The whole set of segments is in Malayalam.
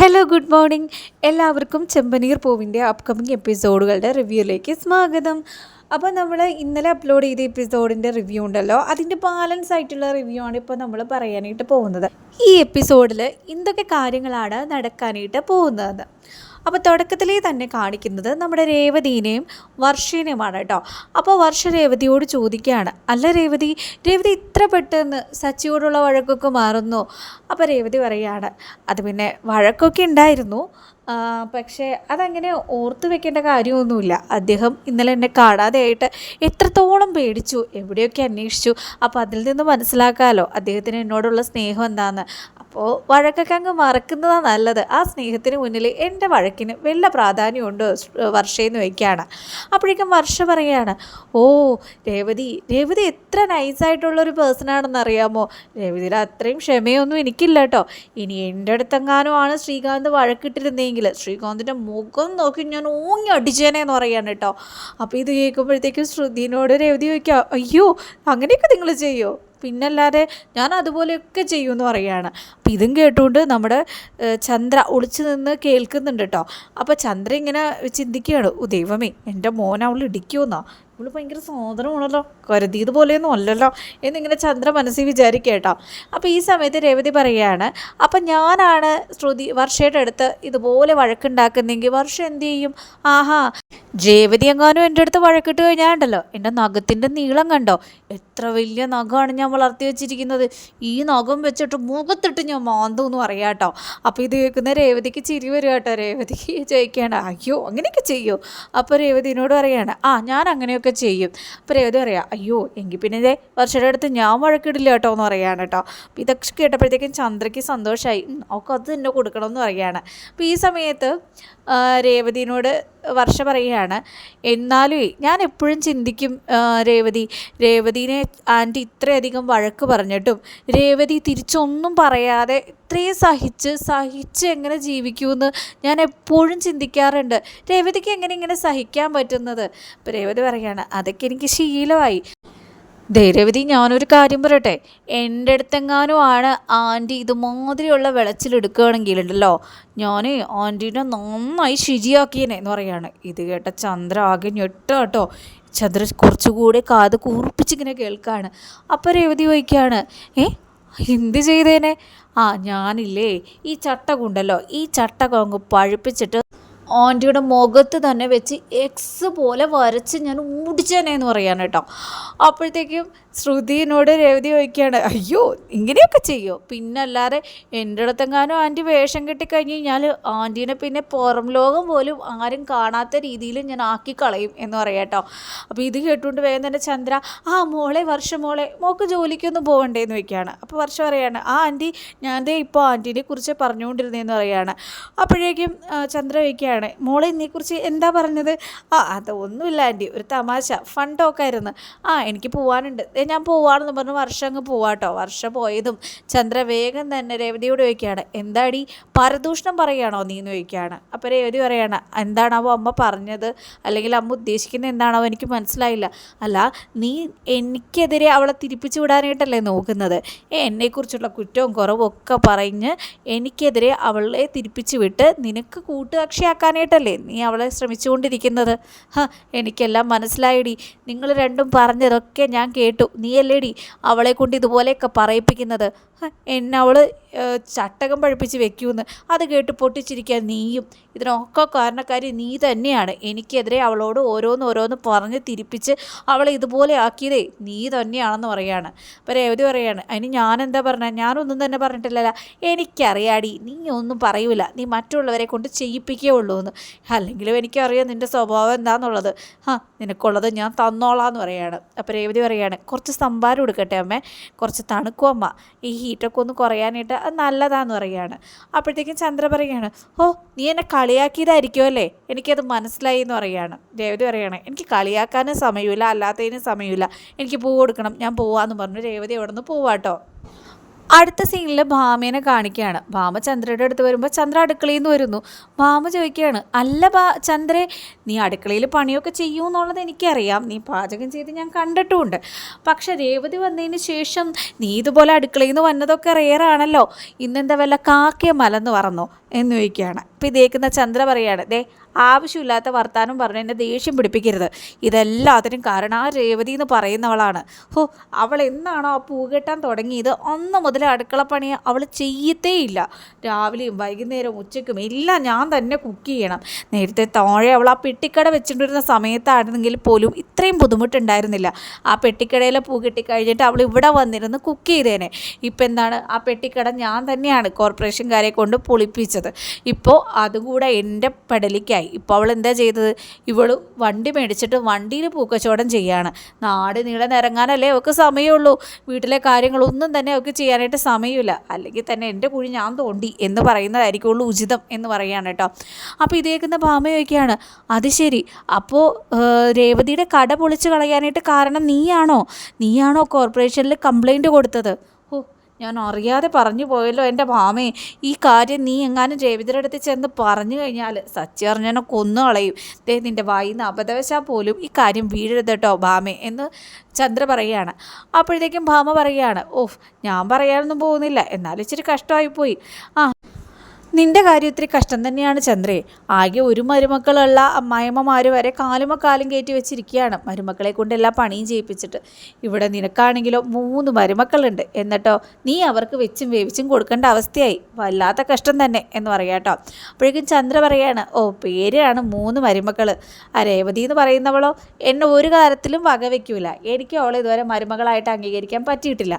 ഹലോ ഗുഡ് മോർണിംഗ് എല്ലാവർക്കും ചെമ്പനീർ പൂവിന്റെ അപ്കമിങ് എപ്പിസോഡുകളുടെ റിവ്യൂയിലേക്ക് സ്വാഗതം. അപ്പോൾ നമ്മൾ ഇന്നലെ അപ്ലോഡ് ചെയ്ത എപ്പിസോഡിന്റെ റിവ്യൂ ഉണ്ടല്ലോ. അതിന്റെ ബാലൻസ് ആയിട്ടുള്ള റിവ്യൂ ആണ് ഇപ്പോൾ നമ്മൾ പറയാനായിട്ട് പോകുന്നത്. ഈ എപ്പിസോഡിൽ എന്തൊക്കെ കാര്യങ്ങളാണ് നടക്കാനായിട്ട് പോകുന്നത്? അപ്പോൾ തുടക്കത്തിലേ തന്നെ കാണിക്കുന്നത് നമ്മുടെ രേവതിനെയും വർഷേനെയുമാണ് കേട്ടോ. അപ്പോൾ വർഷ രേവതിയോട് ചോദിക്കുകയാണ് അല്ല രേവതി രേവതി ഇത്ര പെട്ടെന്ന് സച്ചിയോടുള്ള വഴക്കൊക്കെ മാറുന്നു? അപ്പോൾ രേവതി പറയുകയാണ് അത് പിന്നെ വഴക്കൊക്കെ ഉണ്ടായിരുന്നു. പക്ഷേ അതങ്ങനെ ഓർത്തു വെക്കേണ്ട കാര്യമൊന്നുമില്ല. അദ്ദേഹം ഇന്നലെ എന്നെ കാണാതെയായിട്ട് എത്രത്തോളം പേടിച്ചു എവിടെയൊക്കെ അന്വേഷിച്ചു അപ്പോൾ അതിൽ നിന്ന് മനസ്സിലാക്കാമല്ലോ അദ്ദേഹത്തിന് എന്നോടുള്ള സ്നേഹം എന്താണെന്ന് അപ്പോൾ വഴക്കൊക്കെ അങ്ങ് മറക്കുന്നതാണ് നല്ലത്. ആ സ്നേഹത്തിന് മുന്നിൽ എന്റെ വഴക്കിന് വല്ല പ്രാധാന്യമുണ്ട്? വർഷയെന്ന് വയ്ക്കുകയാണ് അപ്പോഴേക്കും വർഷ പറയുകയാണ് ഓ രേവതി രേവതി എത്ര നൈസായിട്ടുള്ളൊരു പേഴ്സണാണെന്ന് അറിയാമോ? രേവതിയുടെ അത്രയും ക്ഷമയൊന്നും എനിക്കില്ല കേട്ടോ ഇനി എന്റെ അടുത്തെങ്ങാനും ആണ് ശ്രീകാന്ത് വഴക്കിട്ടിരുന്നെങ്കിൽ ശ്രീകാന്തിന്റെ മുഖം നോക്കി ഞാൻ ഓങ്ങി അടിച്ചേനേന്ന് പറയാണ് കേട്ടോ അപ്പോൾ ഇത് കേൾക്കുമ്പോഴത്തേക്കും ശ്രുതിനോട് രേവതി ചോദിക്കുക അയ്യോ അങ്ങനെയൊക്കെ നിങ്ങൾ ചെയ്യോ? പിന്നല്ലാതെ ഞാൻ അതുപോലെയൊക്കെ ചെയ്യുമെന്ന് പറയുകയാണ്. അപ്പം ഇതും കേട്ടുകൊണ്ട് നമ്മുടെ ചന്ദ്ര ഒളിച്ചു നിന്ന് കേൾക്കുന്നുണ്ട് കേട്ടോ. അപ്പോൾ ചന്ദ്ര ഇങ്ങനെ ചിന്തിക്കുകയാണ് "ഓ, ദൈവമേ എന്റെ മോൻ അവൾ ഇടിക്കുമെന്നോ? ഇവൾ ഭയങ്കര സ്വാതന്ത്ര്യമാണല്ലോ. കരുതിയത് പോലെയൊന്നും അല്ലല്ലോ എന്നിങ്ങനെ ചന്ദ്ര മനസ്സിൽ വിചാരിക്കേട്ടോ അപ്പോൾ ഈ സമയത്ത് രേവതി പറയുകയാണ് അപ്പം ഞാനാണ് ശ്രുതി വർഷയുടെ അടുത്ത് ഇതുപോലെ വഴക്കുണ്ടാക്കുന്നെങ്കിൽ വർഷം എന്ത് ചെയ്യും? ആഹാ രേവതി എങ്ങാനും എന്റെ അടുത്ത് വഴക്കിട്ട് കഴിഞ്ഞാണ്ടല്ലോ. എന്റെ നഖത്തിന്റെ നീളം കണ്ടോ? എത്ര വലിയ നഖമാണ് ഞാൻ വളർത്തി വെച്ചിരിക്കുന്നത്. ഈ നഖം വെച്ചിട്ട് മുഖത്തിട്ട് ഞാൻ മാന്തു എന്ന് പറയാം കേട്ടോ. അപ്പോൾ ഇത് കേൾക്കുന്ന രേവതിക്ക് ചിരി വരും കേട്ടോ. രേവതിക്ക് ചോദിക്കുകയാണ് അയ്യോ അങ്ങനെയൊക്കെ ചെയ്യോ? അപ്പോൾ രേവതിനോട് പറയാണ് ആ ഞാൻ അങ്ങനെയൊക്കെ ചെയ്യും. അപ്പോൾ രേവതി പറയാം അയ്യോ എങ്കിൽ പിന്നെ ഇതേ വർഷയുടെ അടുത്ത് ഞാൻ വഴക്കിടില്ല കേട്ടോ എന്ന് പറയാണ് കേട്ടോ. അപ്പോൾ ഇതൊക്കെ കേട്ടപ്പോഴത്തേക്കും ചന്ദ്രയ്ക്ക് സന്തോഷമായി ഒക്കെ അത് തന്നെ കൊടുക്കണമെന്ന് പറയുകയാണ് അപ്പോൾ ഈ സമയത്ത് രേവതിനോട് വർഷ പറയുകയാണ് എന്നാലും ഞാൻ എപ്പോഴും ചിന്തിക്കും രേവതി. രേവതിനെ ആന്റി ഇത്രയധികം വഴക്ക് പറഞ്ഞിട്ടും രേവതി തിരിച്ചൊന്നും പറയാതെ ഇത്രയും സഹിച്ച് സഹിച്ച് എങ്ങനെ ജീവിക്കുമെന്ന് ഞാൻ എപ്പോഴും ചിന്തിക്കാറുണ്ട്. രേവതിക്ക് എങ്ങനെ ഇങ്ങനെ സഹിക്കാൻ പറ്റുന്നത്? അപ്പോൾ രേവതി പറയുകയാണ് അതൊക്കെ എനിക്ക് ശീലമായി. ധൈര്യവതി ഞാനൊരു കാര്യം പറയട്ടെ. എന്റെ അടുത്തെങ്ങാനും ആണ് ആന്റി ഇതുമാതിരിയുള്ള വിളച്ചിലെടുക്കുകയാണെങ്കിലുണ്ടല്ലോ ഞാൻ ആന്റീനെ നന്നായി ശുചിയാക്കിയേനെ എന്ന് പറയാണ്. ഇത് കേട്ട ചന്ദ്ര ആകെ ഞെട്ടോ കേട്ടോ ചന്ദ്ര കുറച്ചുകൂടെ കാത് കൂർപ്പിച്ചിങ്ങനെ കേൾക്കാണ്. അപ്പോൾ രേവതി ചോദിക്കുകയാണ് ഏ എന്ത് ചെയ്തേനെ? ആ ഞാനില്ലേ ഈ ചട്ടകുണ്ടല്ലോ ഈ ചട്ട അങ്ങ് പഴുപ്പിച്ചിട്ട് ആന്റിയുടെ മുഖത്ത് തന്നെ വെച്ച് എക്സ് പോലെ വരച്ച് ഞാൻ ഊടിച്ചേനെ എന്ന് പറയാൻ കേട്ടോ. അപ്പോഴത്തേക്കും ശ്രുതിനോട് രേവതി ചോദിക്കുകയാണ് അയ്യോ ഇങ്ങനെയൊക്കെ ചെയ്യോ? പിന്നല്ലാതെ എന്റെ അടുത്തെങ്ങാനും ആന്റി വേഷം കെട്ടിക്കഴിഞ്ഞ് കഴിഞ്ഞാൽ ആന്റീനെ പിന്നെ പുറം ലോകം പോലും ആരും കാണാത്ത രീതിയിൽ ഞാൻ ആക്കി കളയും എന്ന് പറയാം കേട്ടോ. അപ്പോൾ ഇത് കേട്ടുകൊണ്ട് വേഗം തന്നെ ചന്ദ്ര ആ മോളെ വർഷം മോളെ മോക്ക് ജോലിക്കൊന്നും പോകണ്ടേ? എന്ന് വയ്ക്കുകയാണ് അപ്പോൾ വർഷം പറയാണ് ആ ആന്റി ഞാൻ ദേ ഇപ്പോൾ ആന്റീനെ കുറിച്ച് പറഞ്ഞുകൊണ്ടിരുന്നതെന്ന് പറയാണ്. അപ്പോഴേക്കും ചന്ദ്ര ചോദിക്കുകയാണ് മോളെ ഇതിനെക്കുറിച്ച് എന്താ പറഞ്ഞത്? ആ അതൊന്നുമില്ല ആന്റി ഒരു തമാശ ഫൺ ടോക്കായിരുന്നു ആ എനിക്ക് പോവാനുണ്ട്. ദേ ഞാൻ പോവാണെന്ന് പറഞ്ഞ് വർഷം അങ്ങ് പോവാട്ടോ. വർഷം പോയതും ചന്ദ്ര വേഗം തന്നെ രേവതിയോട് ചോദിക്കുകയാണ് എന്താടി പരദൂഷണം പറയുകയാണോ നീ? എന്ന് ചോദിക്കുകയാണ്. അപ്പോൾ രേവതി പറയാണ് എന്താണാവോ അമ്മ പറഞ്ഞത്? അല്ലെങ്കിൽ അമ്മ ഉദ്ദേശിക്കുന്നത് എന്താണോ എനിക്ക് മനസ്സിലായില്ല. അല്ല നീ എനിക്കെതിരെ അവളെ തിരിപ്പിച്ചു വിടാനായിട്ടല്ലേ നോക്കുന്നത്? എന്നെക്കുറിച്ചുള്ള കുറ്റവും കുറവും ഒക്കെ പറഞ്ഞ് എനിക്കെതിരെ അവളെ തിരിപ്പിച്ചു വിട്ട് നിനക്ക് കൂട്ടുകക്ഷിയാക്കാനായിട്ടല്ലേ നീ അവളെ ശ്രമിച്ചുകൊണ്ടിരിക്കുന്നത്? എനിക്കെല്ലാം മനസ്സിലായിടി. നിങ്ങൾ രണ്ടും പറഞ്ഞതൊക്കെ ഞാൻ കേട്ടു. നീയല്ലേടി അവളെ കൊണ്ട് ഇതുപോലെയൊക്കെ പറയിപ്പിക്കുന്നത്? എന്നെ അവൾ ചട്ടകം പഴിപ്പിച്ച് വെക്കുമെന്ന് അത് കേട്ട് പൊട്ടിച്ചിരിക്കാൻ നീയും. ഇതിനൊക്കെ കാരണക്കാരി നീ തന്നെയാണ്. എനിക്കെതിരെ അവളോട് ഓരോന്ന് ഓരോന്ന് പറഞ്ഞ് തിരിപ്പിച്ച് അവളെ ഇതുപോലെ ആക്കിയതേ നീ തന്നെയാണെന്ന് പറയാണ്. അപ്പോൾ രേവതി പറയാണ് അതിന് ഞാനെന്താ പറഞ്ഞത് ഞാനൊന്നും തന്നെ പറഞ്ഞിട്ടില്ലല്ല. എനിക്കറിയാടി നീ ഒന്നും പറയൂല. നീ മറ്റുള്ളവരെ കൊണ്ട് ചെയ്യിപ്പിക്കേ ഉള്ളൂ എന്ന് അല്ലെങ്കിലും എനിക്കറിയാം നിന്റെ സ്വഭാവം എന്താണെന്നുള്ളത് ആ നിനക്കുള്ളത് ഞാൻ തന്നോളാം തന്നോളാന്ന് പറയാണ്. അപ്പോൾ രേവതി പറയാണ് കുറച്ച് സംഭാരം എടുക്കട്ടെ അമ്മേ. കുറച്ച് തണുക്കും അമ്മ. ഈ ഹീറ്റൊക്കെ ഒന്ന് കുറയാനായിട്ട് അത് നല്ലതാന്ന് പറയുകയാണ്. അപ്പോഴത്തേക്കും ചന്ദ്ര പറയുകയാണ് ഓ നീ എന്നെ കളിയാക്കിയതായിരിക്കുമോ അല്ലേ? എനിക്കത് മനസ്സിലായി എന്ന് പറയുകയാണ്. രേവതി പറയുകയാണ് എനിക്ക് കളിയാക്കാനും സമയമില്ല അല്ലാത്തതിനും സമയമില്ല. എനിക്ക് പൂ കൊടുക്കണം ഞാൻ പോവാന്ന് പറഞ്ഞു. രേവതി അവിടെ നിന്ന് പോവാട്ടോ. അടുത്ത സീനിൽ ഭാമേനെ കാണിക്കുകയാണ്. ഭാമ ചന്ദ്രയുടെ അടുത്ത് വരുമ്പോൾ ചന്ദ്ര അടുക്കളയിൽ നിന്ന് വരുന്നു. ഭാമ ചോദിക്കുകയാണ് അല്ല ബാ ചന്ദ്രേ നീ അടുക്കളയിൽ പണിയൊക്കെ ചെയ്യൂ എന്നുള്ളത് എനിക്കറിയാം. നീ പാചകം ചെയ്ത് ഞാൻ കണ്ടിട്ടുമുണ്ട്. പക്ഷെ രേവതി വന്നതിന് ശേഷം നീ ഇതുപോലെ അടുക്കളയിൽ നിന്ന് വന്നതൊക്കെ റെയറാണല്ലോ ഇന്നെന്താ വല്ല കാക്കയെ മലന്ന് പറന്നോ? എന്ന് ചോദിക്കുകയാണ്. അപ്പോൾ ഇതേക്കുന്ന ചന്ദ്ര പറയുകയാണ് ദേ ആവശ്യമില്ലാത്ത വർത്താനം പറഞ്ഞു എന്നെ ദേഷ്യം പിടിപ്പിക്കരുത്. ഇതെല്ലാത്തിനും കാരണം ആ രേവതി എന്ന് പറയുന്നവളാണ്. ഹോ അവൾ എന്നാണോ ആ പൂ കെട്ടാൻ തുടങ്ങിയത്? അന്ന് മുതൽ അടുക്കളപ്പണി അവൾ ചെയ്യത്തേയില്ല. രാവിലെയും വൈകുന്നേരവും ഉച്ചയ്ക്കും എല്ലാം ഞാൻ തന്നെ കുക്ക് ചെയ്യണം. നേരത്തെ താഴെ അവൾ ആ പെട്ടിക്കട വെച്ചിട്ടിരുന്ന സമയത്തായിരുന്നെങ്കിൽ പോലും ഇത്രയും ബുദ്ധിമുട്ടുണ്ടായിരുന്നില്ല. ആ പെട്ടിക്കടയിലെ പൂ കെട്ടിക്കഴിഞ്ഞിട്ട് അവൾ ഇവിടെ വന്നിരുന്ന് കുക്ക് ചെയ്തേനെ. ഇപ്പം എന്താണ്? ആ പെട്ടിക്കട ഞാൻ തന്നെയാണ് കോർപ്പറേഷൻകാരെ കൊണ്ട് പൊളിപ്പിച്ചത്. ഇപ്പോൾ അതുകൂടെ എന്റെ പെടലിക്കായി. ഇപ്പോൾ അവൾ എന്താ ചെയ്തത്? ഇവൾ വണ്ടി മേടിച്ചിട്ട് വണ്ടിയിൽ പൂക്കച്ചവടം ചെയ്യാണ്. നാട് നീളം ഇറങ്ങാനല്ലേ അവൾക്ക് സമയമുള്ളൂ. വീട്ടിലെ കാര്യങ്ങളൊന്നും തന്നെ അവൾക്ക് ചെയ്യാനായിട്ട് സമയമില്ല. അല്ലെങ്കിൽ തന്നെ എന്റെ കുഴി ഞാൻ തോണ്ടി എന്ന് പറയുന്നതായിരിക്കുള്ളൂ ഉചിതം എന്ന് പറയുകയാണ് കേട്ടോ. അപ്പോൾ ഇത് കേൾക്കുന്ന പാമയൊക്കെയാണ് അത് ശരി. അപ്പോൾ രേവതിയുടെ കട പൊളിച്ച് കളയാനായിട്ട് കാരണം നീയാണോ? നീയാണോ കോർപ്പറേഷനിൽ കംപ്ലൈന്റ് കൊടുത്തത്? ഞാൻ അറിയാതെ പറഞ്ഞു പോയല്ലോ എന്റെ മാമേ. ഈ കാര്യം നീ എങ്ങാനും രേവിതരുടെ അടുത്ത് ചെന്ന് പറഞ്ഞു കഴിഞ്ഞാൽ സത്യം അറിഞ്ഞാൽ കൊന്നു കളയും. ദേ നിന്റെ വായിൽ നിന്ന് അബദ്ധവശാൽ പോലും ഈ കാര്യം വീഴരുത് കേട്ടോ ഭാമേ എന്ന് ചന്ദ്ര പറയുകയാണ്. അപ്പോഴത്തേക്കും ഭാമ പറയുകയാണ് ഓഹ് ഞാൻ പറയാനൊന്നും പോകുന്നില്ല. എന്നാലും ഇച്ചിരി കഷ്ടമായിപ്പോയി. ആ നിന്റെ കാര്യം ഇത്തിരി കഷ്ടം തന്നെയാണ് ചന്ദ്രേ. ആകെ ഒരു മരുമക്കളുള്ള അമ്മായിമ്മമാർ വരെ കാലുമ കാലും കയറ്റി വെച്ചിരിക്കുകയാണ്. മരുമക്കളെ കൊണ്ട് എല്ലാ പണിയും ചെയ്യിപ്പിച്ചിട്ട്. ഇവിടെ നിനക്കാണെങ്കിലോ മൂന്ന് മരുമക്കളുണ്ട്. എന്നിട്ടോ നീ അവർക്ക് വെച്ചും വേവിച്ചും കൊടുക്കേണ്ട അവസ്ഥയായി. വല്ലാത്ത കഷ്ടം തന്നെ എന്ന് പറയാട്ടോ അപ്പോഴേക്കും ചന്ദ്ര പറയാണ് ഓ പേരാണ് മൂന്ന് മരുമക്കൾ ആ രേവതി എന്ന് പറയുന്നവളോ എന്നെ ഒരു കാര്യത്തിലും വകവെക്കൂല. എനിക്ക് അവളെ ഇതുവരെ മരുമകളായിട്ട് അംഗീകരിക്കാൻ പറ്റിയിട്ടില്ല.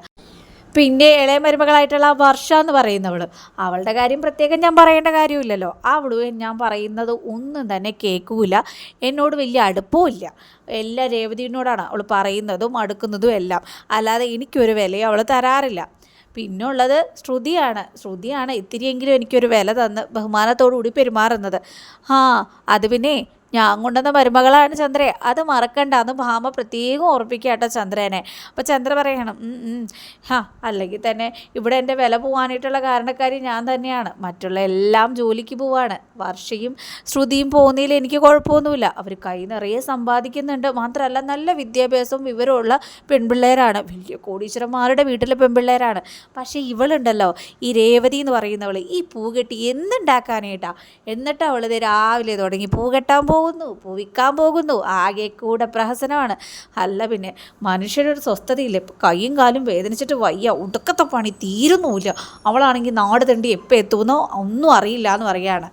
പിന്നെ ഇളയ മരുമകളായിട്ടുള്ള വർഷ എന്ന് പറയുന്നവൾ അവളുടെ കാര്യം പ്രത്യേകം ഞാൻ പറയേണ്ട കാര്യമില്ലല്ലോ. അവൾ ഞാൻ പറയുന്നത് ഒന്നും തന്നെ കേൾക്കൂല. എന്നോട് വലിയ അടുപ്പമില്ല എല്ലാ രേവതിയോടാണ് അവൾ പറയുന്നതും അടുക്കുന്നതും എല്ലാം. അല്ലാതെ എനിക്കൊരു വിലയും അവൾ തരാറില്ല. പിന്നെ ഉള്ളത് ശ്രുതിയാണ്. ശ്രുതിയാണ് ഇത്തിരിയെങ്കിലും എനിക്കൊരു വില തന്ന് ബഹുമാനത്തോടു കൂടി പെരുമാറുന്നത്. ആ അത് പിന്നെ ഞാൻ കൊണ്ടുവന്ന മരുമകളാണ് ചന്ദ്രയെ അത് മറക്കണ്ട. എന്ന് ഭാമ പ്രത്യേകം ഓർപ്പിക്കാട്ടോ കേട്ടോ ചന്ദ്രനെ. അപ്പോൾ ചന്ദ്ര പറയണം "ഉം, ഉം. ഹാ അല്ലെങ്കിൽ തന്നെ ഇവിടെ എന്റെ വില പോകാനായിട്ടുള്ള കാരണക്കാരി ഞാൻ തന്നെയാണ്. മറ്റുള്ള എല്ലാം ജോലിക്ക് പോവാണ്. വർഷയും ശ്രുതിയും പോകുന്നതിൽ എനിക്ക് കുഴപ്പമൊന്നുമില്ല. അവർ കൈ നിറയെ സമ്പാദിക്കുന്നുണ്ട്. മാത്രമല്ല നല്ല വിദ്യാഭ്യാസവും വിവരമുള്ള പെൺപിള്ളേരാണ്. വലിയ കോടീശ്വരന്മാരുടെ വീട്ടിലെ പെൺപിള്ളേരാണ്. പക്ഷേ ഇവളുണ്ടല്ലോ ഈ രേവതി എന്ന് പറയുന്നവൾ ഈ പൂ കെട്ടി എന്തുണ്ടാക്കാനായിട്ടാ? എന്നിട്ട് അവൾ രാവിലെ തുടങ്ങി. പൂ കെട്ടാൻ പോകുന്നു പൂ വിൽക്കാൻ പോകുന്നു ആകെ കൂടെ പ്രഹസനമാണ്. അല്ല പിന്നെ മനുഷ്യരൊരു സ്വസ്ഥതയില്ല? കൈയും കാലും വേദനിച്ചിട്ട് വയ്യ ഒടുക്കത്തെ പണി തീരുന്നുമില്ല. അവളാണെങ്കിൽ നാട് തണ്ടി എപ്പോൾ എത്തുമെന്നോ ഒന്നും അറിയില്ല എന്ന് പറയുകയാണ്.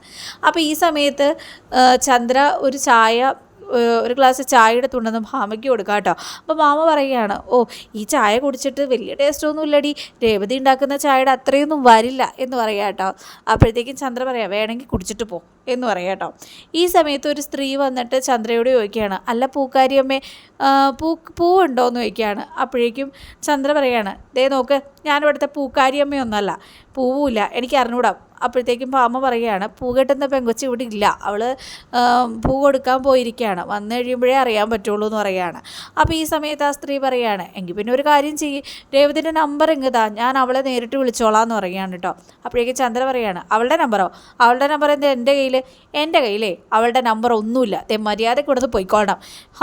അപ്പോൾ ഈ സമയത്ത് ചന്ദ്ര ഒരു ചായ ഒരു ഗ്ലാസ് ചായ എടുത്തുണ്ടെന്ന് ഭാമയ്ക്ക് കൊടുക്കാം കേട്ടോ. അപ്പോൾ മാമ പറയുകയാണ് ഓ ഈ ചായ കുടിച്ചിട്ട് വലിയ ടേസ്റ്റ് ഒന്നും ഇല്ലടി. രേവതി ഉണ്ടാക്കുന്ന ചായയുടെ അത്രയൊന്നും വരില്ല എന്ന് പറയാം കേട്ടോ. അപ്പോഴത്തേക്കും ചന്ദ്ര പറയാം വേണമെങ്കിൽ കുടിച്ചിട്ട് പോ എന്ന് പറയാം കേട്ടോ. ഈ സമയത്ത് ഒരു സ്ത്രീ വന്നിട്ട് ചന്ദ്രയോട് ചോദിക്കുകയാണ് അല്ല പൂക്കാരിയമ്മേ പൂ പൂവുണ്ടോ എന്ന് ചോദിക്കുകയാണ്. അപ്പോഴേക്കും ചന്ദ്ര പറയാണ് ദേ നോക്ക് ഞാനിവിടുത്തെ പൂക്കാരിയമ്മയൊന്നുമല്ല പൂവുമില്ല എനിക്ക് അറിഞ്ഞൂടാ അപ്പോഴത്തേക്കും പാമ്മ പറയുകയാണ് പൂ കെട്ടുന്ന പെങ്കൊച്ച് ഇവിടെ ഇല്ല. അവൾ പൂ കൊടുക്കാൻ പോയിരിക്കുകയാണ്. വന്നു കഴിയുമ്പോഴേ അറിയാൻ പറ്റുള്ളൂ എന്ന് പറയുകയാണ്. അപ്പോൾ ഈ സമയത്ത് ആ സ്ത്രീ പറയുകയാണ് എങ്കിൽ പിന്നെ ഒരു കാര്യം ചെയ്യും. രേവതിന്റെ നമ്പർ ഇങ്ങതാ. ഞാൻ അവളെ നേരിട്ട് വിളിച്ചോളാം എന്ന് പറയുകയാണ് കേട്ടോ. അപ്പോഴേക്കും ചന്ദ്ര പറയുകയാണ് അവളുടെ നമ്പറോ അവളുടെ നമ്പർ എന്താ എന്റെ കയ്യിൽ എന്റെ കയ്യിലേ. അവളുടെ നമ്പർ ഒന്നുമില്ല. ദേ മര്യാദയ്ക്ക് ഇവിടുന്ന് പോയിക്കോളണം.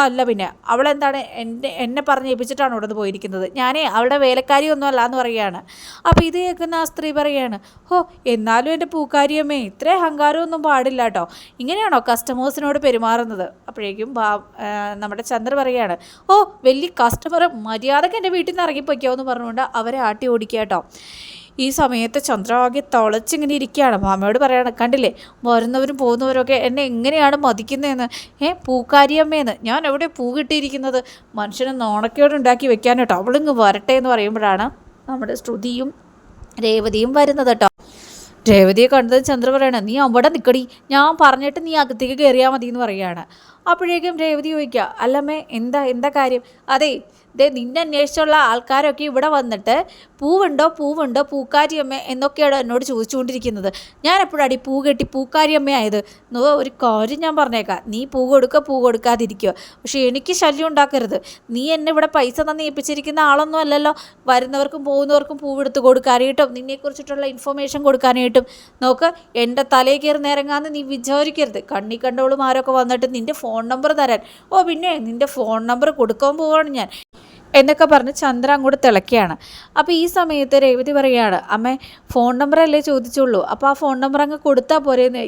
അല്ല പിന്നെ അവളെന്താണ് എന്റെ എന്നെ പറഞ്ഞ് ഏൽപ്പിച്ചിട്ടാണ് ഇവിടുന്ന് പോയിരിക്കുന്നത്? ഞാനേ അവളുടെ വേലക്കാരി ഒന്നും അല്ല എന്ന് പറയുകയാണ്. അപ്പോൾ ഇത് കേൾക്കുന്ന ആ സ്ത്രീ പറയാണ് ഹോ എന്നാലും എന്റെ പൂക്കാരിയമ്മേ ഇത്ര അഹങ്കാരമൊന്നും പാടില്ല കേട്ടോ ഇങ്ങനെയാണോ കസ്റ്റമേഴ്സിനോട് പെരുമാറുന്നത്? അപ്പോഴേക്കും നമ്മുടെ ചന്ദ്ര പറയാണ് ഓ വലിയ കസ്റ്റമർ മര്യാദയ്ക്ക് എന്റെ വീട്ടിൽ നിന്ന് ഇറങ്ങിപ്പോയിക്കോ എന്ന് പറഞ്ഞുകൊണ്ട് അവരെ ആട്ടി ഓടിക്കുക കേട്ടോ ഈ സമയത്ത് ചന്ദ്രവാകി തുളച്ചിങ്ങനെ ഇരിക്കുകയാണ്. മാമയോട് പറയാണ് കണ്ടില്ലേ വരുന്നവരും പോകുന്നവരൊക്കെ എന്നെ എങ്ങനെയാണ് മതിക്കുന്നതെന്ന്? ഏ പൂക്കാരിയമ്മേന്ന്. ഞാൻ എവിടെ പൂ കിട്ടിയിരിക്കുന്നത്? മനുഷ്യനെ നോണക്കേട് ഉണ്ടാക്കി വെക്കാൻ അവളിങ്ങ് വരട്ടെ എന്ന് പറയുമ്പോഴാണ് നമ്മുടെ ശ്രുതിയും രേവതിയും വരുന്നത് കേട്ടോ രേവതിയെ കണ്ടത് ചന്ദ്ര പറയണ നീ അവിടെ നിൽക്കടി ഞാൻ പറഞ്ഞിട്ട് നീ അകത്തേക്ക് കയറിയാൽ മതി എന്ന് പറയുകയാണ് അപ്പോഴേക്കും രേവതി ചോദിക്കുക അല്ലമ്മേ എന്താ എന്താ കാര്യം? അതെ ദേ നിന്നെ അന്വേഷിച്ചുള്ള ആൾക്കാരൊക്കെ ഇവിടെ വന്നിട്ട് പൂവുണ്ടോ പൂവുണ്ടോ പൂക്കാരിയമ്മ? എന്നൊക്കെയാണ് എന്നോട് ചോദിച്ചുകൊണ്ടിരിക്കുന്നത്. ഞാൻ എപ്പോഴാടി പൂ കെട്ടി പൂക്കാരിയമ്മയായത് നോ ഒരു കാര്യം ഞാൻ പറഞ്ഞേക്കാം. നീ പൂ കൊടുക്കുക പൂ കൊടുക്കാതിരിക്കുക. പക്ഷേ എനിക്ക് ശല്യം ഉണ്ടാക്കരുത്. നീ എന്നെ ഇവിടെ പൈസ തന്ന് ഏൽപ്പിച്ചിരിക്കുന്ന ആളൊന്നും അല്ലല്ലോ. വരുന്നവർക്കും പോകുന്നവർക്കും പൂവെടുത്ത് കൊടുക്കാനായിട്ടും നിന്നെക്കുറിച്ചിട്ടുള്ള ഇൻഫർമേഷൻ കൊടുക്കാനായിട്ടും. നോക്ക് എന്റെ തലയിൽ കയറി നിരങ്ങാന്ന് നീ വിചാരിക്കരുത്. കണ്ണി കണ്ടവളും ആരൊക്കെ വന്നിട്ട് നിന്റെ ഫോൺ നമ്പർ തരാൻ. ഓ പിന്നെ നിന്റെ ഫോൺ നമ്പർ കൊടുക്കാൻ പോവാണ് ഞാൻ. എന്നൊക്കെ പറഞ്ഞ് ചന്ദ്ര അങ്ങോട്ട് തിളക്കുകയാണ് അപ്പോൾ ഈ സമയത്ത് രേവതി പറയുകയാണ് അമ്മ ഫോൺ നമ്പർ അല്ലേ ചോദിച്ചുള്ളൂ. അപ്പോൾ ആ ഫോൺ നമ്പർ അങ്ങ് കൊടുത്താൽ പോരെ എന്ന്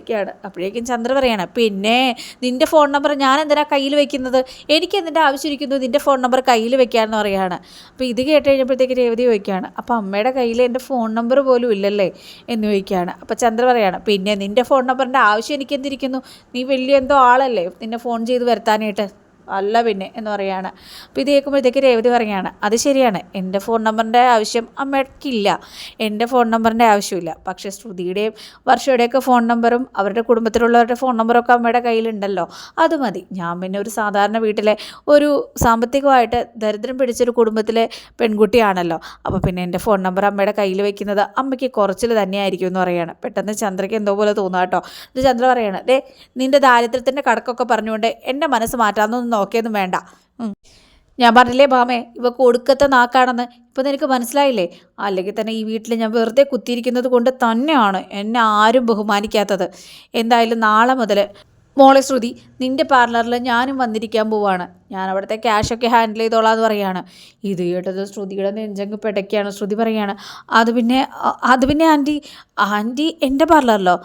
അപ്പോഴേക്കും ചന്ദ്ര പറയാണ് പിന്നെ നിന്റെ ഫോൺ നമ്പർ ഞാൻ എന്തിനാ കയ്യിൽ വെക്കുന്നത്? എനിക്ക് എന്തിന്റെ ആവശ്യമിരിക്കുന്നു നിന്റെ ഫോൺ നമ്പർ കയ്യിൽ വെക്കാമെന്ന് പറയുകയാണ്. അപ്പോൾ ഇത് കേട്ട് കഴിഞ്ഞപ്പോഴത്തേക്ക് രേവതി ചോദിക്കുകയാണ് അപ്പോൾ അമ്മയുടെ കയ്യിൽ എന്റെ ഫോൺ നമ്പർ പോലും ഇല്ലല്ലേ? എന്ന് ചോദിക്കുകയാണ്. അപ്പോൾ ചന്ദ്ര പറയാണ് പിന്നെ നിന്റെ ഫോൺ നമ്പറിന്റെ ആവശ്യം എനിക്ക് എന്തിരിക്കുന്നു? നീ വലിയ എന്തോ ആളല്ലേ? നിന്നെ ഫോൺ ചെയ്ത് വരുത്താനായിട്ട്. അല്ല പിന്നെ എന്ന് പറയാണ്. അപ്പോൾ ഇത് കേൾക്കുമ്പോഴത്തേക്ക് രേവതി പറയാണ് അത് ശരിയാണ്. എന്റെ ഫോൺ നമ്പറിന്റെ ആവശ്യം അമ്മയ്ക്കില്ല. എന്റെ ഫോൺ നമ്പറിന്റെ ആവശ്യമില്ല. പക്ഷേ ശ്രുതിയുടെയും വർഷയുടെയൊക്കെ ഫോൺ നമ്പറും അവരുടെ കുടുംബത്തിലുള്ളവരുടെ ഫോൺ നമ്പറൊക്കെ അമ്മയുടെ കയ്യിലുണ്ടല്ലോ. അത് മതി. ഞാൻ പിന്നെ ഒരു സാധാരണ വീട്ടിലെ ഒരു സാമ്പത്തികമായിട്ട് ദരിദ്രം പിടിച്ചൊരു കുടുംബത്തിലെ പെൺകുട്ടിയാണല്ലോ. അപ്പോൾ പിന്നെ എന്റെ ഫോൺ നമ്പർ അമ്മയുടെ കയ്യിൽ വെക്കുന്നത് അമ്മയ്ക്ക് കുറച്ചിൽ തന്നെയായിരിക്കും എന്ന് പറയാണ്. പെട്ടെന്ന് ചന്ദ്രയ്ക്ക് എന്തോ പോലെ തോന്നുക കേട്ടോ. ചന്ദ്ര പറയാണ് ദേ നിന്റെ ദാരിദ്ര്യത്തിന്റെ കടക്കൊക്കെ പറഞ്ഞുകൊണ്ട് എന്റെ മനസ്സ് മാറ്റാമെന്നൊന്നും നോക്കിയൊന്നും വേണ്ട. ഞാൻ പറഞ്ഞില്ലേ ഭാമേ ഇവ കൊടുക്കത്തെ നാക്കാണെന്ന്. ഇപ്പം നിനക്ക് മനസ്സിലായില്ലേ? അല്ലെങ്കിൽ തന്നെ ഈ വീട്ടിൽ ഞാൻ വെറുതെ കുത്തിയിരിക്കുന്നത് കൊണ്ട് തന്നെയാണ് എന്നെ ആരും ബഹുമാനിക്കാത്തത്. എന്തായാലും നാളെ മുതൽ മോളെ ശ്രുതി നിന്റെ പാർലറിൽ ഞാനും വന്നിരിക്കാൻ പോവാണ്. ഞാൻ അവിടുത്തെ ക്യാഷൊക്കെ ഹാൻഡിൽ ചെയ്തോളാം എന്ന് പറയാണ്. ഇത് കേട്ടത് ശ്രുതിയുടെ നെഞ്ചങ്ങ് പെടയ്ക്കാണ് ശ്രുതി പറയാണ്. അത് പിന്നെ അത് പിന്നെ ആന്റി ആന്റി എന്റെ പാർലറിലോ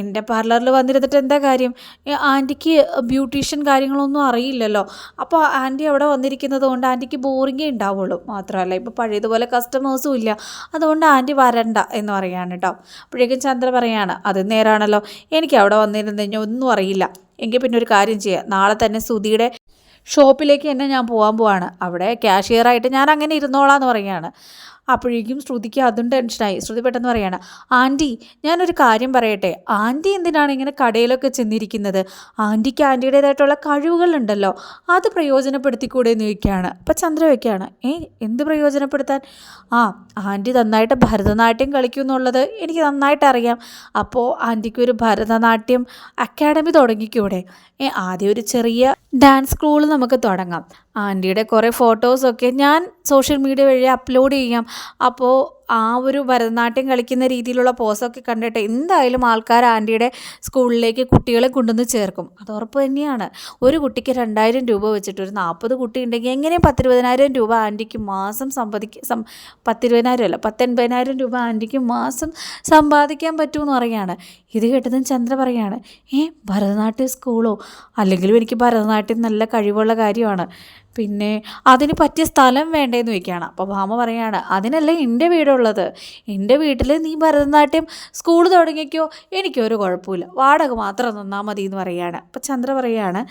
എന്റെ പാർലറിൽ വന്നിരുന്നിട്ട് എന്താ കാര്യം? ആന്റിക്ക് ബ്യൂട്ടീഷ്യൻ കാര്യങ്ങളൊന്നും അറിയില്ലല്ലോ. അപ്പോൾ ആന്റി അവിടെ വന്നിരിക്കുന്നത് കൊണ്ട് ആന്റിക്ക് ബോറിങ്ങേ ഉണ്ടാവുള്ളൂ. മാത്രമല്ല ഇപ്പോൾ പഴയതുപോലെ കസ്റ്റമേഴ്സും ഇല്ല. അതുകൊണ്ട് ആന്റി വരണ്ട എന്ന് പറയാണ് കേട്ടോ. അപ്പോഴേക്കും ചന്ദ്ര പറയാണ് അത് നേരാണല്ലോ. എനിക്ക് അവിടെ വന്നിരുന്നു ഒന്നും അറിയില്ല. എങ്കിൽ പിന്നെ ഒരു കാര്യം ചെയ്യാം. നാളെ തന്നെ സുധിയുടെ ഷോപ്പിലേക്ക് തന്നെ ഞാൻ പോകാൻ പോവാണ്. അവിടെ ക്യാഷിയറായിട്ട് ഞാൻ അങ്ങനെ ഇരുന്നോളാം എന്ന് പറയുകയാണ് അപ്പോഴേക്കും ശ്രുതിക്ക് അതും ടെൻഷനായി. ശ്രുതി പെട്ടെന്ന് പറയാണ് ആന്റി ഞാനൊരു കാര്യം പറയട്ടെ. ആന്റി എന്തിനാണ് ഇങ്ങനെ കടയിലൊക്കെ ചെന്നിരിക്കുന്നത്? ആന്റിക്ക് ആന്റിയുടേതായിട്ടുള്ള കഴിവുകളുണ്ടല്ലോ. അത് പ്രയോജനപ്പെടുത്തിക്കൂടെ എന്ന് ചോദിക്കുകയാണ്. അപ്പം ചന്ദ്ര വയ്ക്കുകയാണ് ഏ എന്ത് പ്രയോജനപ്പെടുത്താൻ? ആ ആന്റി നന്നായിട്ട് ഭരതനാട്യം കളിക്കും എന്നുള്ളത് എനിക്ക് നന്നായിട്ട് അറിയാം. അപ്പോൾ ആന്റിക്ക് ഒരു ഭരതനാട്യം അക്കാഡമി തുടങ്ങിക്കൂടെ? ഏ ആദ്യം ഒരു ചെറിയ ഡാൻസ് സ്കൂൾ നമുക്ക് തുടങ്ങാം. ആന്റിയുടെ കുറേ ഫോട്ടോസൊക്കെ ഞാൻ സോഷ്യൽ മീഡിയ വഴി അപ്ലോഡ് ചെയ്യാം. അപ്പോൾ ആ ഒരു ഭരതനാട്യം കളിക്കുന്ന രീതിയിലുള്ള പോസൊക്കെ കണ്ടിട്ട് എന്തായാലും ആൾക്കാർ ആന്റിയുടെ സ്കൂളിലേക്ക് കുട്ടികളെ കൊണ്ടുവന്ന് ചേർക്കും. അത് ഉറപ്പ് തന്നെയാണ്. ഒരു കുട്ടിക്ക് രണ്ടായിരം രൂപ വെച്ചിട്ട് ഒരു നാൽപ്പത് കുട്ടി ഉണ്ടെങ്കിൽ എങ്ങനെയും പത്തിരുപതിനായിരം രൂപ ആന്റിക്ക് മാസം സമ്പാദിക്ക സം പത്തിരുപതിനായിരം അല്ല പത്തൊൻപതിനായിരം രൂപ ആന്റിക്ക് മാസം സമ്പാദിക്കാൻ പറ്റുമെന്ന് പറയുകയാണ്. ഇത് കേട്ടതും ചന്ദ്ര പറയുകയാണ് ഏ ഭരതനാട്യം സ്കൂളോ? അല്ലെങ്കിലും എനിക്ക് ഭരതനാട്യം നല്ല കഴിവുള്ള കാര്യമാണ്. പിന്നെ അതിന് പറ്റിയ സ്ഥലം വേണ്ടേന്ന് ചോദിക്കുകയാണ്. അപ്പോൾ ഭാമ പറയുകയാണ് അതിനല്ലേ എന്റെ വീടുള്ളത്? എന്റെ വീട്ടിൽ നീ ഭരതനാട്യം സ്കൂൾ തുടങ്ങിക്കോ. എനിക്കൊരു കുഴപ്പമില്ല. വാടക മാത്രം നിന്നാൽ മതി എന്ന് പറയുകയാണ് അപ്പോൾ ചന്ദ്ര പറയുകയാണ്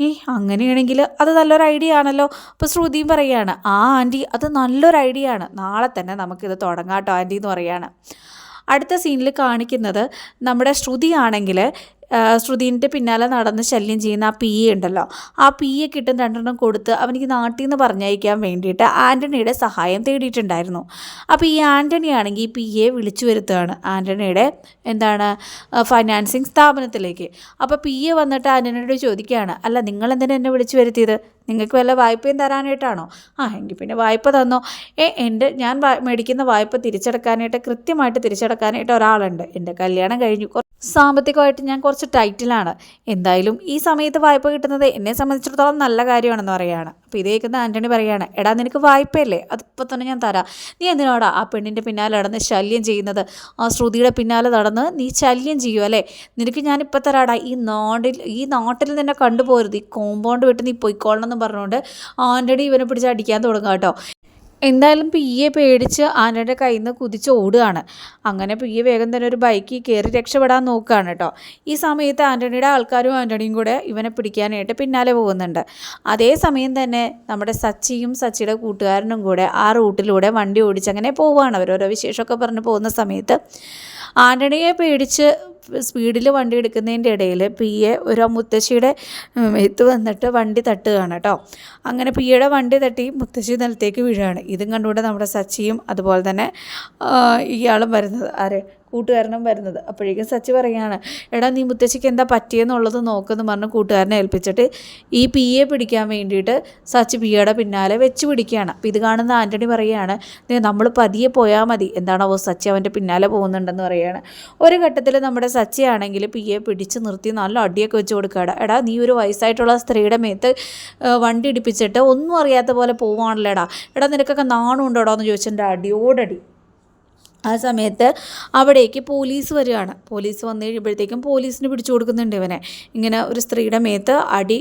ഈ അങ്ങനെയാണെങ്കിൽ അത് നല്ലൊരു ഐഡിയ ആണല്ലോ? അപ്പോൾ ശ്രുതിയും പറയുകയാണ് ആ ആന്റി അത് നല്ലൊരു ഐഡിയ ആണ്. നാളെ തന്നെ നമുക്കിത് തുടങ്ങാട്ടോ ആന്റി എന്ന് പറയുകയാണ് അടുത്ത സീനിൽ കാണിക്കുന്നത് നമ്മുടെ ശ്രുതിയാണെങ്കിൽ ശ്രുതിന്റെ പിന്നാലെ നടന്ന് ശല്യം ചെയ്യുന്ന ആ പി ഉണ്ടല്ലോ. ആ പി എ കിട്ടും രണ്ടെണ്ണം കൊടുത്ത് അവനിക്ക് നാട്ടിൽ നിന്ന് പറഞ്ഞയക്കാൻ വേണ്ടിയിട്ട് ആന്റണിയുടെ സഹായം തേടിയിട്ടുണ്ടായിരുന്നു. അപ്പോൾ ഈ ആന്റണി ആണെങ്കിൽ പി എ വിളിച്ചു വരുത്തുകയാണ്. ആന്റണിയുടെ എന്താണ് ഫൈനാൻസിങ് സ്ഥാപനത്തിലേക്ക്. അപ്പോൾ പി എ വന്നിട്ട് ആന്റണിയോട് ചോദിക്കുകയാണ് അല്ല നിങ്ങൾ എന്തിനാ എന്നെ വിളിച്ചു വരുത്തിയത്? നിങ്ങൾക്ക് വല്ല വായ്പയും തരാനായിട്ടാണോ? ആ എങ്കിൽ പിന്നെ വായ്പ തന്നോ? ഏ എന്റെ ഞാൻ മേടിക്കുന്ന വായ്പ തിരിച്ചടക്കാനായിട്ട് കൃത്യമായിട്ട് തിരിച്ചടക്കാനായിട്ട് ഒരാളുണ്ട്. എന്റെ കല്യാണം കഴിഞ്ഞു. സാമ്പത്തികമായിട്ട് ഞാൻ കുറച്ച് ടൈറ്റിലാണ്. എന്തായാലും ഈ സമയത്ത് വായ്പ കിട്ടുന്നത് എന്നെ സംബന്ധിച്ചിടത്തോളം നല്ല കാര്യമാണെന്ന് പറയുകയാണ് അപ്പോൾ ഇത് കേൾക്കുന്ന ആന്റണി പറയുകയാണ് എടാ നിനക്ക് വായ്പയല്ലേ? അതിപ്പോൾ തന്നെ ഞാൻ തരാം. നീ എന്തിനാടാ ആ പെണ്ണിന്റെ പിന്നാലെ നടന്ന് ശല്യം ചെയ്യുന്നത്? ആ ശ്രുതിയുടെ പിന്നാലെ നടന്ന് നീ ശല്യം ചെയ്യുക അല്ലേ? നിനക്ക് ഞാനിപ്പോൾ തരാടാ. ഈ നാട്ടിൽ ഈ നാട്ടിൽ നിന്നെ കണ്ടുപോരുത്. ഈ കോമ്പൗണ്ട് വിട്ട് നീ പൊയ്ക്കോളണം എന്ന് പറഞ്ഞുകൊണ്ട് ആന്റണി ഇവനെ പിടിച്ച് അടിക്കാൻ തുടങ്ങുക കേട്ടോ. എന്തായാലും പി എ പേടിച്ച് ആനയുടെ കയ്യിൽ നിന്ന് കുതിച്ച് ഓടുകയാണ്. അങ്ങനെ പി എ വേഗം തന്നെ ഒരു ബൈക്കിൽ കയറി രക്ഷപ്പെടാൻ നോക്കുകയാണ് കേട്ടോ. ഈ സമയത്ത് ആന്റണിയുടെ ആൾക്കാരും ആന്റണിയും കൂടെ ഇവനെ പിടിക്കാനായിട്ട് പിന്നാലെ പോകുന്നുണ്ട്. അതേസമയം തന്നെ നമ്മുടെ സച്ചിയും സച്ചിയുടെ കൂട്ടുകാരനും കൂടെ ആ റൂട്ടിലൂടെ വണ്ടി ഓടിച്ച് അങ്ങനെ പോവുകയാണ്. അവർ ഓരോ വിശേഷമൊക്കെ പറഞ്ഞ് പോകുന്ന സമയത്ത് ആന്റണിയെ പേടിച്ച് സ്പീഡിൽ വണ്ടി എടുക്കുന്നതിന്റെ ഇടയിൽ പി എ ഒരു മുത്തശ്ശിയുടെ എത്ത് വന്നിട്ട് വണ്ടി തട്ടുകയാണ് കേട്ടോ. അങ്ങനെ പി എയുടെ വണ്ടി തട്ടി മുത്തശ്ശി നിലത്തേക്ക് വീഴുകയാണ്. ഇതും കണ്ടുകൊണ്ട് നമ്മുടെ സച്ചിയും അതുപോലെ തന്നെ ഇയാളും വരുന്നത്. ആരെ? കൂട്ടുകാരനും വരുന്നത്. അപ്പോഴേക്കും സച്ചി പറയുകയാണ് എടാ നീ മുത്തശ്ശിക്ക് എന്താ പറ്റിയെന്നുള്ളത് നോക്കുമെന്ന് പറഞ്ഞ് കൂട്ടുകാരനെ ഏൽപ്പിച്ചിട്ട് ഈ പി എ പിടിക്കാൻ വേണ്ടിയിട്ട് സച്ചി പിയുടെ പിന്നാലെ വെച്ച് പിടിക്കുകയാണ്. അപ്പോൾ ഇത് കാണുന്ന ആന്റണി പറയുകയാണ് "ദേ, നമ്മൾ പതിയെ പോയാൽ മതി. എന്താണോ സച്ചി അവന്റെ പിന്നാലെ പോകുന്നുണ്ടെന്ന് പറയുകയാണ്. ഒരു ഘട്ടത്തിൽ നമ്മുടെ സച്ചി ആണെങ്കിൽ പിടിച്ച് നിർത്തി നല്ല അടിയൊക്കെ വെച്ച് കൊടുക്കുകയാണ്. എടാ നീ ഒരു വയസ്സായിട്ടുള്ള സ്ത്രീയുടെ മേത്ത് വണ്ടി ഇടിപ്പിച്ചിട്ട് ഒന്നും അറിയാത്ത പോലെ പോവാണല്ലോ എടാ എടാ നിനക്കൊക്കെ നാണുണ്ടോടാ? എന്ന് ചോദിച്ചെന്റെ അടിയോടടി. ആ സമയത്ത് അവിടേക്ക് പോലീസ് വരികയാണ്. പോലീസ് വന്നു കഴിയുമ്പോഴത്തേക്കും പോലീസിന് പിടിച്ചു കൊടുക്കുന്നുണ്ട് ഇവനെ. ഇങ്ങനെ ഒരു സ്ത്രീയുടെ മേത്ത് അടി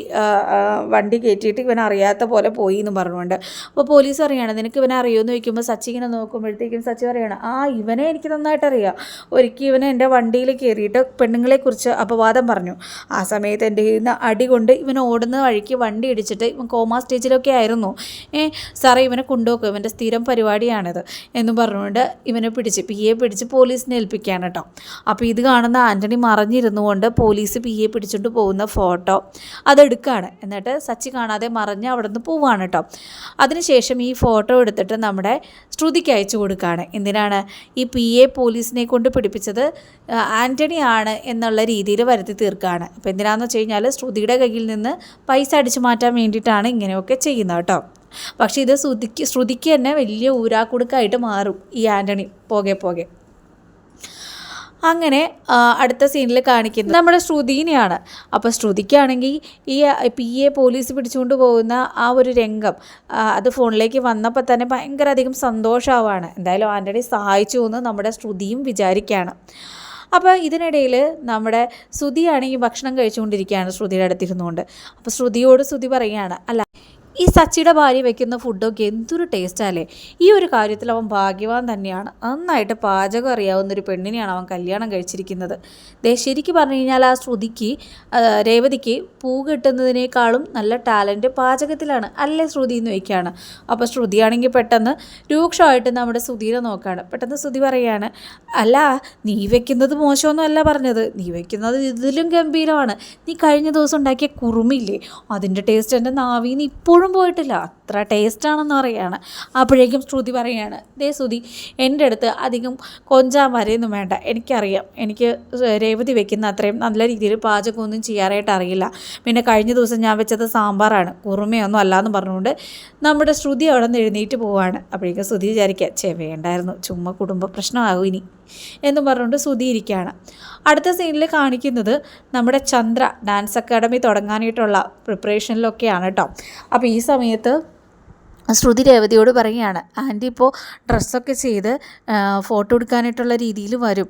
വണ്ടി കയറ്റിയിട്ട് ഇവൻ അറിയാത്ത പോലെ പോയി എന്ന് പറഞ്ഞുകൊണ്ട്. അപ്പോൾ പോലീസ് അറിയാണ് നിനക്ക് ഇവനെ അറിയുമെന്ന് ചോദിക്കുമ്പോൾ സച്ചി ഇങ്ങനെ നോക്കുമ്പോഴത്തേക്കും സച്ചി പറയാണ് ആ ഇവനെ എനിക്ക് നന്നായിട്ട് അറിയാം. ഒരിക്കൽ ഇവനെ എന്റെ വണ്ടിയിൽ കയറിയിട്ട് പെണ്ണുങ്ങളെക്കുറിച്ച് അപവാദം പറഞ്ഞു. ആ സമയത്ത് എന്റെ കയ്യിൽ അടി കൊണ്ട് ഇവൻ ഓടുന്ന വഴിക്ക് വണ്ടി ഇടിച്ചിട്ട് ഇവൻ കോമാ സ്റ്റേജിലൊക്കെ ആയിരുന്നു. ഏ സാറേ ഇവനെ കൊണ്ടുപോക്കും. ഇവന്റെ സ്ഥിരം പരിപാടിയാണിത്. എന്ന് പറഞ്ഞുകൊണ്ട് ഇവനെ പിടിച്ച് പി എ പിടിച്ച് പോലീസിനെ ഏൽപ്പിക്കുകയാണ് കേട്ടോ. അപ്പോൾ ഇത് കാണുന്ന ആന്റണി മറിഞ്ഞിരുന്നു കൊണ്ട് പോലീസ് പി എ പിടിച്ചുകൊണ്ട് പോകുന്ന ഫോട്ടോ അതെടുക്കുകയാണ് എന്നിട്ട് സച്ചി കാണാതെ മറിഞ്ഞ് അവിടെ നിന്ന് പോവുകയാണ് കേട്ടോ. അതിനുശേഷം ഈ ഫോട്ടോ എടുത്തിട്ട് നമ്മുടെ ശ്രുതിക്ക് അയച്ചു കൊടുക്കുകയാണ്. എന്തിനാണ്? ഈ പി എ പോലീസിനെ കൊണ്ട് പിടിപ്പിച്ചത് ആന്റണി ആണ് എന്നുള്ള രീതിയിൽ വരുത്തി തീർക്കുകയാണ്. അപ്പോൾ എന്തിനാണെന്ന് വെച്ച് കഴിഞ്ഞാൽ ശ്രുതിയുടെ കയ്യിൽ നിന്ന് പൈസ അടിച്ചു മാറ്റാൻ വേണ്ടിയിട്ടാണ് ഇങ്ങനെയൊക്കെ ചെയ്യുന്നത് കേട്ടോ. പക്ഷേ ഇത് ശ്രുതിക്ക് ശ്രുതിക്ക് തന്നെ വലിയ ഊരാക്കുടുക്കായിട്ട് മാറും ഈ ആന്റണി പോകെ പോകെ. അങ്ങനെ അടുത്ത സീനിൽ കാണിക്കുന്നത് നമ്മുടെ ശ്രുതിനെയാണ്. അപ്പോൾ ശ്രുതിക്കാണെങ്കിൽ ഈ പി എ പോലീസ് പിടിച്ചുകൊണ്ട് പോകുന്ന ആ ഒരു രംഗം അത് ഫോണിലേക്ക് വന്നപ്പോൾ തന്നെ ഭയങ്കര അധികം സന്തോഷമാവാണ് എന്തായാലും ആന്റണി സഹായിച്ചു എന്ന് നമ്മുടെ ശ്രുതിയും വിചാരിക്കുകയാണ് അപ്പോൾ ഇതിനിടയിൽ നമ്മുടെ ശ്രുതിയാണെങ്കിൽ ഭക്ഷണം കഴിച്ചുകൊണ്ടിരിക്കുകയാണ് ശ്രുതിയുടെ അടുത്തിരുന്നുകൊണ്ട്. അപ്പോൾ ശ്രുതിയോട് ശ്രുതി പറയുകയാണ് അല്ല ഈ സച്ചിയുടെ ഭാര്യ വെക്കുന്ന ഫുഡൊക്കെ എന്തൊരു ടേസ്റ്റാല്ലേ? ഈ ഒരു കാര്യത്തിൽ അവൻ ഭാഗ്യവാൻ തന്നെയാണ്. നന്നായിട്ട് പാചകം അറിയാവുന്ന ഒരു പെണ്ണിനെയാണ് അവൻ കല്യാണം കഴിച്ചിരിക്കുന്നത്. ദേ ശരിക്ക് പറഞ്ഞു കഴിഞ്ഞാൽ ആ ശ്രുതിക്ക് രേവതിക്ക് പൂ കിട്ടുന്നതിനേക്കാളും നല്ല ടാലന്റ് പാചകത്തിലാണ്. അല്ലേ ശ്രുതി എന്ന് വയ്ക്കുകയാണ് അപ്പോൾ ശ്രുതിയാണെങ്കിൽ പെട്ടെന്ന് രൂക്ഷമായിട്ട് നമ്മുടെ ശ്രുതിനെ നോക്കുകയാണ്. പെട്ടെന്ന് ശ്രുതി പറയുകയാണ് അല്ല നീ വെക്കുന്നത് മോശമൊന്നും അല്ല പറഞ്ഞത്. നീ വെക്കുന്നത് ഇതിലും ഗംഭീരമാണ്. നീ കഴിഞ്ഞ ദിവസം ഉണ്ടാക്കിയ കുറുമില്ലേ? അതിന്റെ ടേസ്റ്റ് എന്റെ നാവിന്ന് ഇപ്പോഴും പോയിട്ടില്ല. അത്ര ടേസ്റ്റാണെന്ന് പറയുകയാണ് അപ്പോഴേക്കും ശ്രുതി പറയുകയാണ് ദേ ശ്രുതി എന്റെ അടുത്ത് അധികം കൊഞ്ചാൻ വരെയൊന്നും വേണ്ട. എനിക്കറിയാം. എനിക്ക് രേവതി വെക്കുന്ന അത്രയും നല്ല രീതിയിൽ പാചകമൊന്നും ചെയ്യാനായിട്ട് അറിയില്ല. പിന്നെ കഴിഞ്ഞ ദിവസം ഞാൻ വെച്ചത് സാമ്പാറാണ്. കുറുമയൊന്നും അല്ലാന്ന് പറഞ്ഞുകൊണ്ട് നമ്മുടെ ശ്രുതി അവിടെ നിന്ന് എഴുന്നേറ്റ് പോവാണ്. അപ്പോഴേക്കും ശ്രുതി വിചാരിക്കുക ചേ വേണ്ടായിരുന്നു. ചുമ്മാ കുടുംബ പ്രശ്നമാകും ഇനി. എന്ന് പറഞ്ഞുകൊണ്ട് ശ്രുതി ഇരിക്കുകയാണ്. അടുത്ത സീനിൽ കാണിക്കുന്നത് നമ്മുടെ ചന്ദ്ര ഡാൻസ് അക്കാഡമി തുടങ്ങാനായിട്ടുള്ള പ്രിപ്പറേഷനിലൊക്കെയാണ് കേട്ടോ. അപ്പോൾ ഈ സമയത്ത് ശ്രുതി രേവതിയോട് പറയുകയാണ് ആന്റി ഇപ്പോൾ ഡ്രസ്സൊക്കെ ചെയ്ത് ഫോട്ടോ എടുക്കാനായിട്ടുള്ള രീതിയിൽ വരും.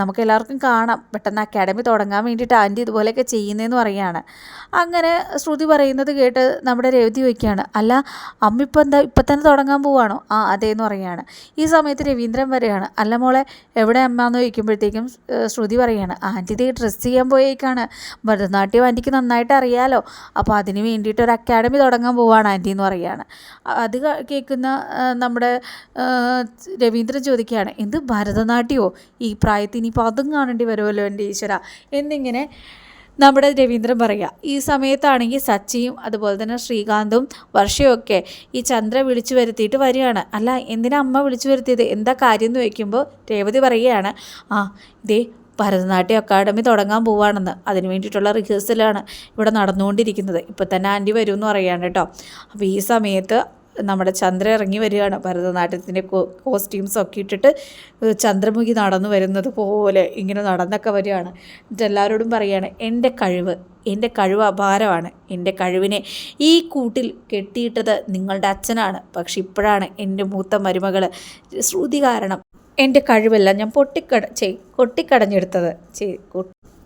നമുക്ക് എല്ലാവർക്കും കാണാം. പെട്ടെന്ന് അക്കാഡമി തുടങ്ങാൻ വേണ്ടിയിട്ട് ആന്റി ഇതുപോലെയൊക്കെ ചെയ്യുന്നതെന്ന് പറയുകയാണ്. അങ്ങനെ ശ്രുതി പറയുന്നത് കേട്ട് നമ്മുടെ രേവതി വയ്ക്കുകയാണ് അല്ല അമ്മ ഇപ്പം എന്താ ഇപ്പം തന്നെ തുടങ്ങാൻ പോവാണോ? ആ അതേന്ന് പറയുകയാണ്. ഈ സമയത്ത് രവീന്ദ്രൻ വരികയാണ് അല്ല മോളെ എവിടെ അമ്മ എന്ന് ചോദിക്കുമ്പോഴത്തേക്കും ശ്രുതി പറയുകയാണ് ആന്റി ഇത് ഡ്രസ്സ് ചെയ്യാൻ പോയേക്കാണ്. ഭരതനാട്യം ആന്റിക്ക് നന്നായിട്ട് അറിയാലോ. അപ്പോൾ അതിന് വേണ്ടിയിട്ട് ഒരു അക്കാഡമി തുടങ്ങാൻ പോവാണ് ആന്റി എന്ന് പറയുകയാണ്. അത് കേൾക്കുന്ന നമ്മുടെ രവീന്ദ്ര രവീന്ദ്രൻ ചോദിക്കുകയാണ് എന്ത് ഭരതനാട്യമോ ഈ പ്രായത്തിൽ ഇനിയിപ്പോൾ അതും കാണേണ്ടി വരുമല്ലോ എന്റെ ഈശ്വര? എന്നിങ്ങനെ നമ്മുടെ രവീന്ദ്രൻ പറയുക ഈ സമയത്താണെങ്കിൽ സച്ചിയും അതുപോലെ തന്നെ ശ്രീകാന്തും വർഷയൊക്കെ ഈ ചന്ദ്ര വിളിച്ചു വരുത്തിയിട്ട് വരികയാണ്. അല്ല എന്തിനാ അമ്മ വിളിച്ചു വരുത്തിയത്? എന്താ കാര്യം എന്ന് ചോദിക്കുമ്പോൾ രേവതി പറയുകയാണ് ആ ഇതേ ഭരതനാട്യ അക്കാഡമി തുടങ്ങാൻ പോവാണെന്ന്. അതിന് വേണ്ടിയിട്ടുള്ള റിഹേഴ്സലാണ് ഇവിടെ നടന്നുകൊണ്ടിരിക്കുന്നത്. ഇപ്പോൾ തന്നെ ആന്റി വരും എന്ന് പറയുകയാണ് കേട്ടോ. അപ്പോൾ ഈ സമയത്ത് നമ്മുടെ ചന്ദ്ര ഇറങ്ങി വരികയാണ്. ഭരതനാട്യത്തിന്റെ കോസ്റ്റ്യൂംസൊക്കെ ഇട്ടിട്ട് ചന്ദ്രമുഖി നടന്നു വരുന്നത് പോലെ ഇങ്ങനെ നടന്നൊക്കെ വരികയാണ്. എന്നിട്ട് എല്ലാവരോടും പറയുകയാണ് എന്റെ കഴിവ് എന്റെ കഴിവ് അപാരമാണ്. എന്റെ കഴിവിനെ ഈ കൂട്ടിൽ കെട്ടിയിട്ടത് നിങ്ങളുടെ അച്ഛനാണ്. പക്ഷെ ഇപ്പോഴാണ് എന്റെ മൂത്ത മരുമകൾ ശ്രുതി കാരണം എന്റെ കഴിവെല്ലാം ഞാൻ പൊട്ടിക്കട ചെയ് കൊട്ടിക്കടഞ്ഞെടുത്തത് ചെയ്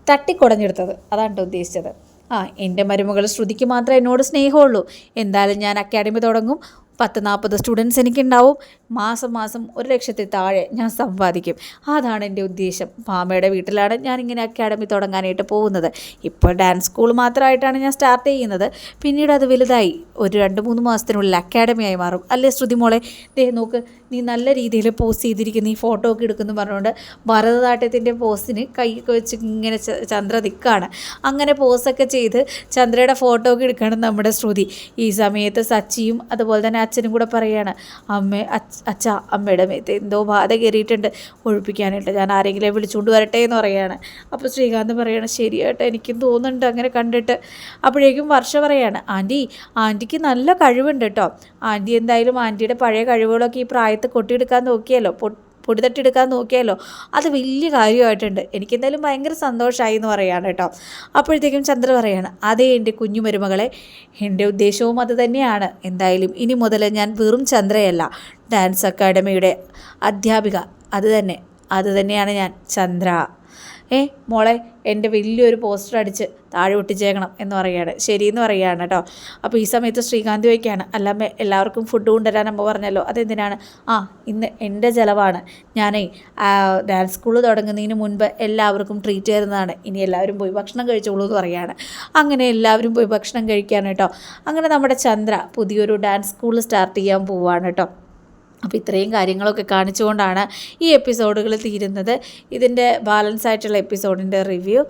തട്ടിക്കൊടഞ്ഞെടുത്തത്. അതാണ് ഉദ്ദേശിച്ചത്. ആ എന്റെ മരുമകൾ ശ്രുതിക്ക് മാത്രമേ എന്നോട് സ്നേഹമുള്ളൂ. എന്തായാലും ഞാൻ അക്കാഡമി തുടങ്ങും. പത്ത് നാൽപ്പത് സ്റ്റുഡൻസ് എനിക്കുണ്ടാവും. മാസം മാസം ഒരു ലക്ഷത്തിൽ താഴെ ഞാൻ സമ്പാദിക്കും. അതാണ് എന്റെ ഉദ്ദേശം. മാമയുടെ വീട്ടിലാണ് ഞാൻ ഇങ്ങനെ അക്കാഡമി തുടങ്ങാനായിട്ട് പോകുന്നത്. ഇപ്പോൾ ഡാൻസ് സ്കൂൾ മാത്രമായിട്ടാണ് ഞാൻ സ്റ്റാർട്ട് ചെയ്യുന്നത്. പിന്നീട് അത് വലുതായി. ഒരു രണ്ട് മൂന്ന് മാസത്തിനുള്ളിൽ അക്കാഡമിയായി മാറും. അല്ലേ ശ്രുതി മോളെ? ദേ നോക്ക് നീ നല്ല രീതിയിൽ പോസ്റ്റ് ചെയ്തിരിക്കുന്ന. ഈ ഫോട്ടോ ഒക്കെ എടുക്കുന്നു പറഞ്ഞുകൊണ്ട് ഭരതനാട്യത്തിന്റെ പോസ്റ്റിന് കൈയൊക്കെ വെച്ച് ഇങ്ങനെ ചന്ദ്ര നിൽക്കുകയാണ് അങ്ങനെ പോസ്റ്റൊക്കെ ചെയ്ത് ചന്ദ്രയുടെ ഫോട്ടോ ഒക്കെ എടുക്കുകയാണ് നമ്മുടെ ശ്രുതി. ഈ സമയത്ത് സച്ചിയും അതുപോലെ തന്നെ അച്ഛനും കൂടെ പറയാണ് അമ്മ അച്ഛ അമ്മയുടെ മേത്ത് എന്തോ ബാധ കയറിയിട്ടുണ്ട്. ഒഴിപ്പിക്കാനായിട്ട് ഞാൻ ആരെങ്കിലും വിളിച്ചുകൊണ്ട് വരട്ടെ എന്ന് പറയാണ്. അപ്പോൾ ശ്രീകാന്ത് പറയാണ് ശരിയായിട്ട് എനിക്കും തോന്നുന്നുണ്ട് അങ്ങനെ കണ്ടിട്ട്. അപ്പോഴേക്കും വർഷ പറയാണ് ആന്റി ആന്റിക്ക് നല്ല കഴിവുണ്ട് കേട്ടോ ആന്റി എന്തായാലും ആന്റിയുടെ പഴയ കഴിവുകളൊക്കെ ഈ പ്രായത്ത് കൊട്ടിയെടുക്കാൻ നോക്കിയല്ലോ. തട്ടിയെടുക്കാൻ നോക്കിയാലോ? അത് വലിയ കാര്യമായിട്ടുണ്ട്. എനിക്കെന്തായാലും ഭയങ്കര സന്തോഷമായി എന്ന് പറയാണ് കേട്ടോ. അപ്പോഴത്തേക്കും ചന്ദ്ര പറയാണ് അതേ എന്റെ കുഞ്ഞു മരുമകളെ എന്റെ ഉദ്ദേശവും അത് തന്നെയാണ്. എന്തായാലും ഇനി മുതൽ ഞാൻ വെറും ചന്ദ്രയല്ല. ഡാൻസ് അക്കാഡമിയുടെ അധ്യാപിക. അത് തന്നെ അത് തന്നെയാണ് ഞാൻ ചന്ദ്ര. ഏ മോളെ എന്റെ വലിയൊരു പോസ്റ്റർ അടിച്ച് താഴെ ഒട്ടിച്ചേക്കണം എന്ന് പറയുകയാണ്. ശരിയെന്ന് പറയുകയാണ് കേട്ടോ. അപ്പോൾ ഈ സമയത്ത് ശ്രീകാന്ത് വയ്ക്കുകയാണ് അല്ലാതെ എല്ലാവർക്കും ഫുഡ് കൊണ്ടുവരാൻ അമ്മ പറഞ്ഞല്ലോ അതെന്തിനാണ്? ആ ഇന്ന് എന്റെ ചിലവാണ്. ഞാനേ ഡാൻസ് സ്കൂൾ തുടങ്ങുന്നതിന് മുൻപ് എല്ലാവർക്കും ട്രീറ്റ് തരുന്നതാണ്. ഇനി എല്ലാവരും പോയി ഭക്ഷണം കഴിച്ചോളൂ എന്ന് പറയുകയാണ്. അങ്ങനെ എല്ലാവരും പോയി ഭക്ഷണം കഴിക്കാൻ കേട്ടോ. അങ്ങനെ നമ്മുടെ ചന്ദ്ര പുതിയൊരു ഡാൻസ് സ്കൂൾ സ്റ്റാർട്ട് ചെയ്യാൻ പോവുകയാണ് കേട്ടോ. അപ്പോൾ ഇത്രയും കാര്യങ്ങളൊക്കെ കാണിച്ചുകൊണ്ടാണ് ഈ എപ്പിസോഡുകൾ തീരുന്നത്. ഇതിന്റെ ബാലൻസ് ആയിട്ടുള്ള എപ്പിസോഡിന്റെ റിവ്യൂ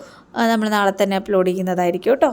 നമ്മൾ നാളെ തന്നെ അപ്ലോഡ് ചെയ്യുന്നതായിരിക്കും കേട്ടോ.